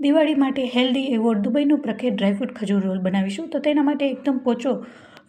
દિવાળી માટે હેલ્ધી એવો દુબઈનો પ્રખ્યાત ડ્રાયફ્રૂટ ખજૂર રોલ બનાવીશું. તો તેના માટે એકદમ પોચો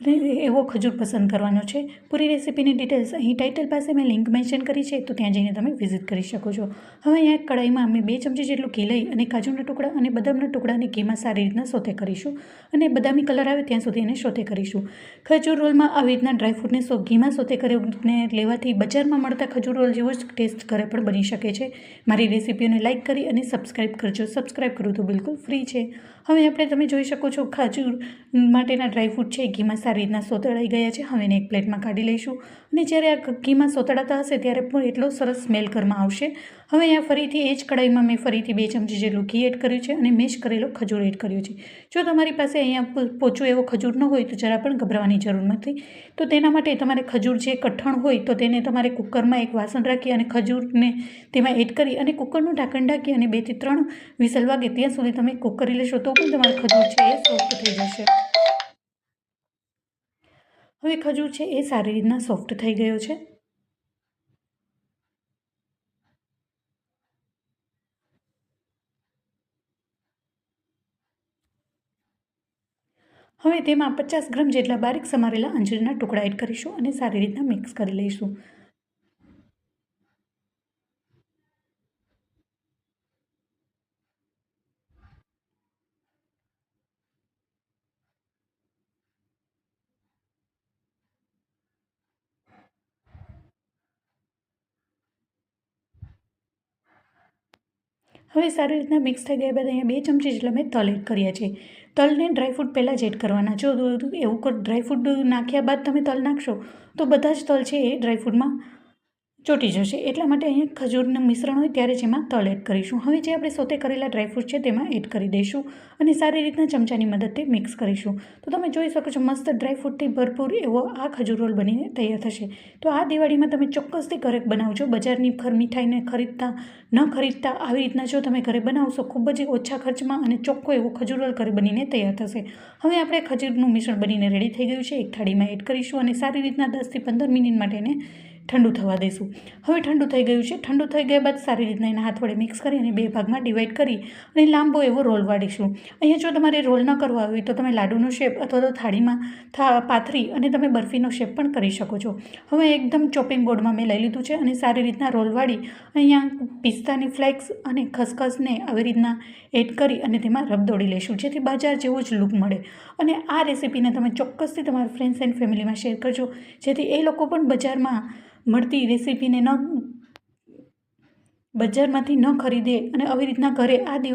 અને એવો ખજૂર પસંદ કરવાનો છે. પૂરી રેસીપીની ડિટેલ્સ અહીં ટાઇટલ પાસે મેં લિંક મેન્શન કરી છે, તો ત્યાં જઈને તમે વિઝિટ કરી શકો છો. હવે અહીંયા કડાઈમાં અમે બે ચમચી જેટલું ઘી લઈ અને કાજુના ટુકડા અને બદામના ટુકડાને ઘીમાં સારી રીતના સોતે કરીશું. અને બદામી કલર આવે ત્યાં સુધી એને સોતે કરીશું. ખજૂર રોલમાં આવી રીતના ડ્રાયફ્રૂટને સો, ઘીમાં સોતે કરીને લેવાથી બજારમાં મળતા ખજૂર રોલ જેવો જ ટેસ્ટ ઘરે પણ બની શકે છે. મારી રેસીપીઓને લાઇક કરી અને સબસ્ક્રાઇબ કરજો. સબસ્ક્રાઇબ કરવું તો બિલકુલ ફ્રી છે. હવે આપણે તમે જોઈ શકો છો, ખજૂર માટેના ડ્રાયફ્રૂટ છે, ઘીમાં સારી રીતના સોતળાઈ ગયા છે. હવે એને એક પ્લેટમાં કાઢી લઈશું. અને જ્યારે આ ઘીમાં સોતળાતા હશે, ત્યારે પણ એટલો સરસ સ્મેલ ઘરમાં આવશે. હવે અહીંયા ફરીથી એ જ કડાઈમાં મેં ફરીથી બે ચમચી જેટલું ઘી એડ કર્યું છે અને મેશ કરેલો ખજૂર એડ કર્યો છે. જો તમારી પાસે અહીંયા પોચો એવો ખજૂર ન હોય તો જરા પણ ગભરાવાની જરૂર નથી. તો તેના માટે તમારે ખજૂર જે કઠણ હોય તો તેને તમારે કુકરમાં એક વાસણ રાખી અને ખજૂરને તેમાં એડ કરી અને કુકરનું ઢાંકણ ઢાંકી અને બેથી ત્રણ વિસલ વાગે ત્યાં સુધી તમે કુક કરી લેશો તો પણ તમારું ખજૂર છે એ સોફ્ટ થઈ જશે. હવે ખજૂર છે એ સારી રીતના સોફ્ટ થઈ ગયો છે. હવે તેમાં પચાસ ગ્રામ જેટલા બારીક સમારેલા અંજીરના ટુકડા એડ કરીશું અને સારી રીતના મિક્સ કરી લઈશું. હવે સારી રીતના મિક્સ થઈ ગયા બાદ અહીંયા બે ચમચી જેટલા મેં તલ એડ કર્યા છે. તલને ડ્રાયફ્રૂટ પહેલાં જ એડ કરવાના જો એવું ડ્રાયફ્રૂટ નાખ્યા બાદ તમે તલ નાખશો તો બધા જ તલ છે એ ડ્રાયફ્રૂટમાં ચોટી જશે. એટલા માટે અહીંયા ખજૂરનું મિશ્રણ હોય ત્યારે જેમાં તલ એડ કરીશું. હવે જે આપણે સોતે કરેલા ડ્રાયફ્રૂટ છે તેમાં એડ કરી દઈશું અને સારી રીતના ચમચાની મદદથી મિક્સ કરીશું. તો તમે જોઈ શકો છો મસ્ત ડ્રાયફ્રૂટથી ભરપૂર એવો આ ખજૂર રોલ બનીને તૈયાર થશે. તો આ દિવાળીમાં તમે ચોક્કસથી ઘરે બનાવજો. બજારની ફર મીઠાઈને ખરીદતા ન ખરીદતા આવી રીતના જો તમે ઘરે બનાવશો, ખૂબ જ ઓછા ખર્ચમાં અને ચોખ્ખો એવો ખજૂર રોલ ઘરે બનીને તૈયાર થશે. હવે આપણે ખજૂરનું મિશ્રણ બનીને રેડી થઈ ગયું છે. એક થાળીમાં એડ કરીશું અને સારી રીતના દસથી પંદર મિનિટ માટે એને ઠંડુ થવા દઈશું. હવે ઠંડુ થઈ ગયું છે. ઠંડુ થઈ ગયા બાદ સારી રીતના એના હાથ વડે મિક્સ કરી અને બે ભાગમાં ડિવાઈડ કરી અને લાંબો એવો રોલ વાળીશું. અહીંયા જો તમારે રોલ ન કરવા હોય તો તમે લાડુનો શેપ અથવા તો થાળીમાં થા, પાથરી અને તમે બરફીનો શેપ પણ કરી શકો છો. હવે એકદમ ચોપિંગ બોર્ડમાં મેં લઈ લીધું છે અને સારી રીતના રોલ વાળી અહીંયા પિસ્તાની ફ્લેક્સ અને ખસખસને આવી રીતના એડ કરી અને તેમાં રબદોડી લઈશું. જેથી બજાર જેવો જ લુક મળે. અને આ રેસીપીને તમે ચોક્કસથી તમારા ફ્રેન્ડ્સ એન્ડ ફેમિલીમાં શેર કરજો. જેથી એ લોકો પણ બજારમાં મળતી રેસીપીને ન બજારમાંથી ન ખરીદે અને આવી રીતના ઘરે આ દિવસ